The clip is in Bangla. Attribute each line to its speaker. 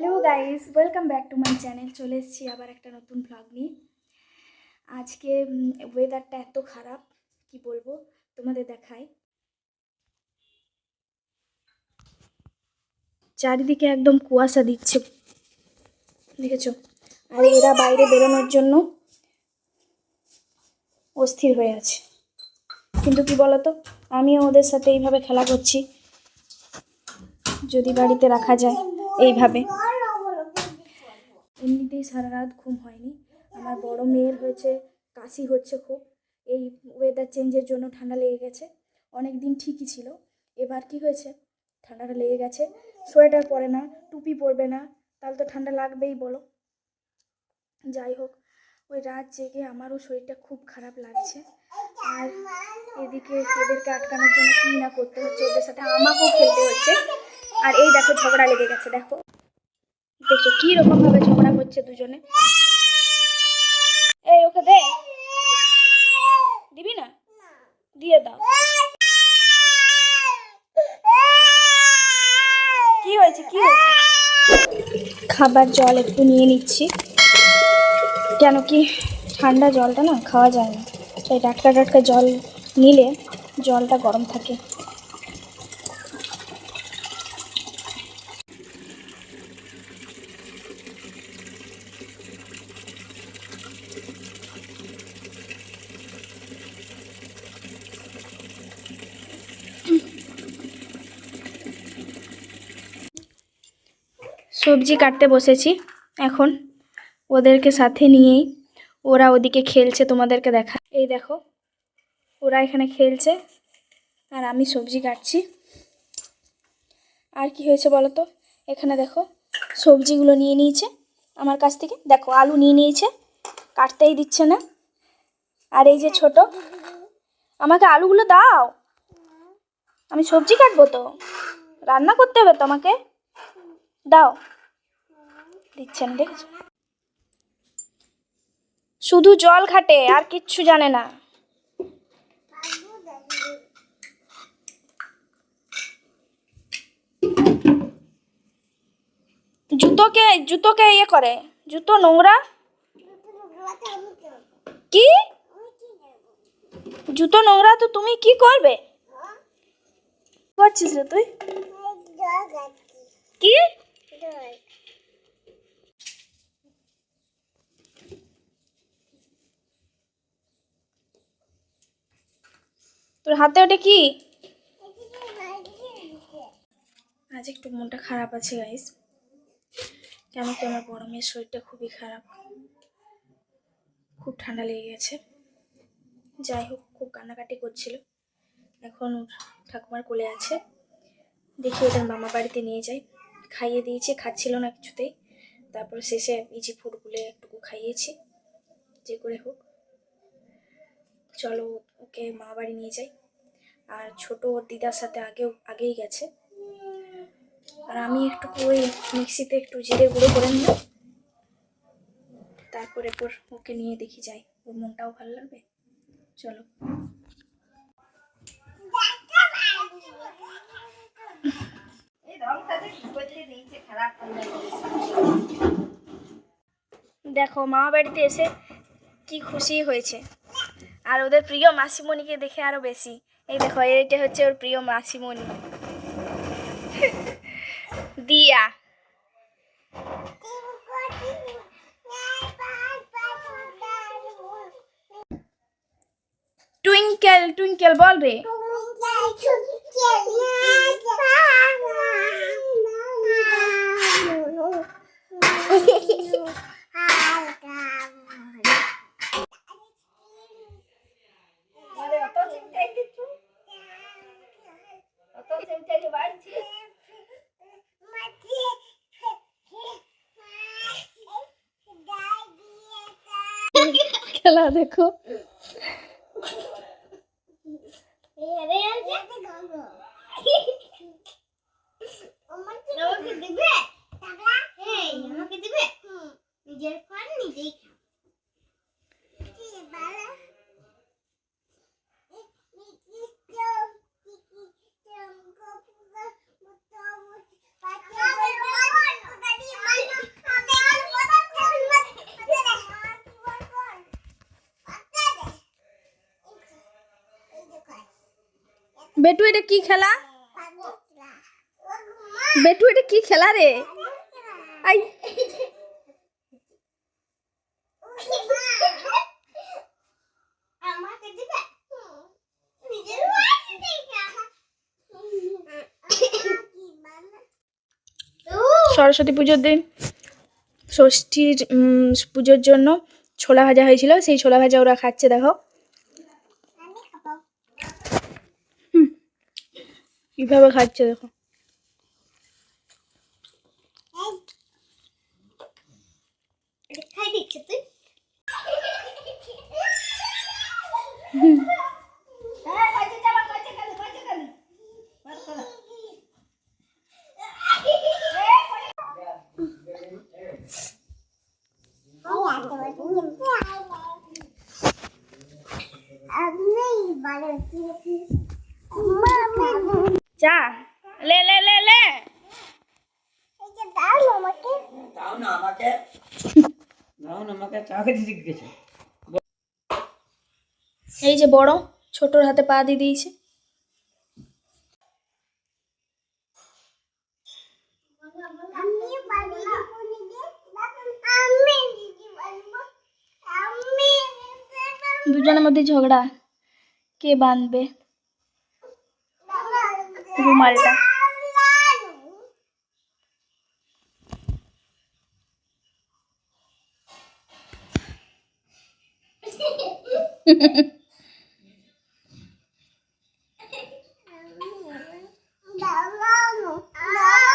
Speaker 1: Hello guys welcome back to my channel চলে এসেছি আবার একটা নতুন ভ্লগ নিয়ে। আজকে ওয়েদারটা এত খারাপ, কি বলব? তোমাদের দেখাই। চারিদিকে একদম কুয়াশা দিচ্ছে। দেখেছ? আর এরা বাইরে বেরোনোর জন্য অস্থির হয়ে আছে। কিন্তু কি বলতো? আমিও ওদের সাথে এইভাবে খেলা করছি। যদি বাড়িতে রাখা যায়, এইভাবে। এমনিতেই সারা রাত ঘুম হয়নি। আমার বড় মেয়ের হয়েছে, কাশি হচ্ছে খুব। এই ওয়েদার চেঞ্জের জন্য ঠান্ডা লেগে গেছে। অনেক দিন ঠিকই ছিল। এবার কি হয়েছে? ঠান্ডাটা লেগে গেছে। সোয়েটার পরে না, টুপি পরবে না, তাহলে তো ঠান্ডা লাগবেই, বলো। যাই হোক, ওই রাত জেগে আমারও শরীরটা খুব খারাপ লাগছে। আর এদিকে এদেরকে আটকানোর জন্য কী না করতে হচ্ছে, ওদের সাথে আমাকেও খেলতে হচ্ছে। আর এই দেখো ঝগড়া লেগে গেছে, দেখো। দেখছ কি রকম ভাবে ঝগড়া করছে দুজনে? এই, ওকে দে। দিবি না? দিয়ে দাও। কি হয়েছে কি হয়েছে? খাবার জল একটু নিয়ে নিচ্ছি। কেন কি ঠান্ডা জলটা না খাওয়া যায় না। তাই টাটকা টাটকা জল নিলে জলটা গরম থাকে। সবজি কাটতে বসেছি। এখন ওদেরকে সাথে নিয়েই ওরা ওদিকে খেলছে, তোমাদেরকে দেখা। এই দেখো, ওরা এখানে খেলছে আর আমি সবজি কাটছি। আর কি হয়েছে বলো তো? এখানে দেখো, সবজিগুলো নিয়ে নিয়েছে আমার কাছ থেকে। দেখো, আলু নিয়ে নিয়েছে, কাটতেই দিচ্ছে না। আর এই যে ছোট, আমাকে আলুগুলো দাও। আমি সবজি কাটবো তো? রান্না করতে হবে তো আমাকে দাও। দিচ্ছে না দেখেছ শুধু জল ঘাটে আর কিচ্ছু জানে না। জুতোকে জুতোকে ইয়ে করে? জুতো নোংরা? কি? জুতো নোংরা তো তুমি কি করবে? করছিস রে তুই? কি? তোর হাতে ওটা কি? আজ একটু মনটা খারাপ আছে গাইস কেন কি আমার বড় মেয়ের শরীরটা খুবই খারাপ। খুব ঠান্ডা লেগে গেছে। যাই হোক, খুব কান্নাকাটি করছিল। এখন ঠাকুমার কোলে আছে। দেখি ওদের মামা বাড়িতে নিয়ে যাই। খাইয়ে দিয়েছি, খাচ্ছিল না কিছুতেই। তারপর শেষে ইজি ফুডগুলো একটুকু খাইয়েছি। যে করে হোক। চলো ওকে মা বাড়ি নিয়ে যাই। আর ছোট ওর দিদার সাথে আগেও, আগেই গেছে। আর আমি একটু ওই মিক্সিতে একটু জিরে গুঁড়ো করে নিলাম। তারপরে পর ওকে নিয়ে দেখি যাই। ওর মনটাও ভালো লাগবে? চলো। দেখো মামা বাড়িতে এসে কি খুশি হয়েছে। আর ওদের প্রিয় মাসিমণিকে দেখে আরও বেশি এই দেখো এইটা হচ্ছে ওর প্রিয় মাসিমণি দিয়া টুইঙ্কেল টুইঙ্কেল বল রে খেলা দেখো।
Speaker 2: নিজের ফোন নিজেই খাও
Speaker 1: বেটু, এটা কি খেলা? বেটু, এটা কি খেলা রে? সরস্বতী পুজোর দিন, ষষ্ঠীর পুজোর জন্য ছোলা ভাজা হয়েছিল, সেই ছোলা ভাজা ওরা খাচ্ছে, দেখো
Speaker 2: আমি খাব
Speaker 1: কীভাবে খাচ্ছে দেখো
Speaker 2: এটা খাই দিচ্ছে তুই
Speaker 1: চা লে লে লে। লে
Speaker 3: দাও না আমাকে। দাও না আমাকে। চা খেতে জিজ্ঞেস
Speaker 1: এই যে বড় ছোটর হাতে পা দিয়ে দিয়েছে। দুজনের মধ্যে ঝগড়া। কে বাঁধবে? রুমালটা।
Speaker 2: Não, não, não.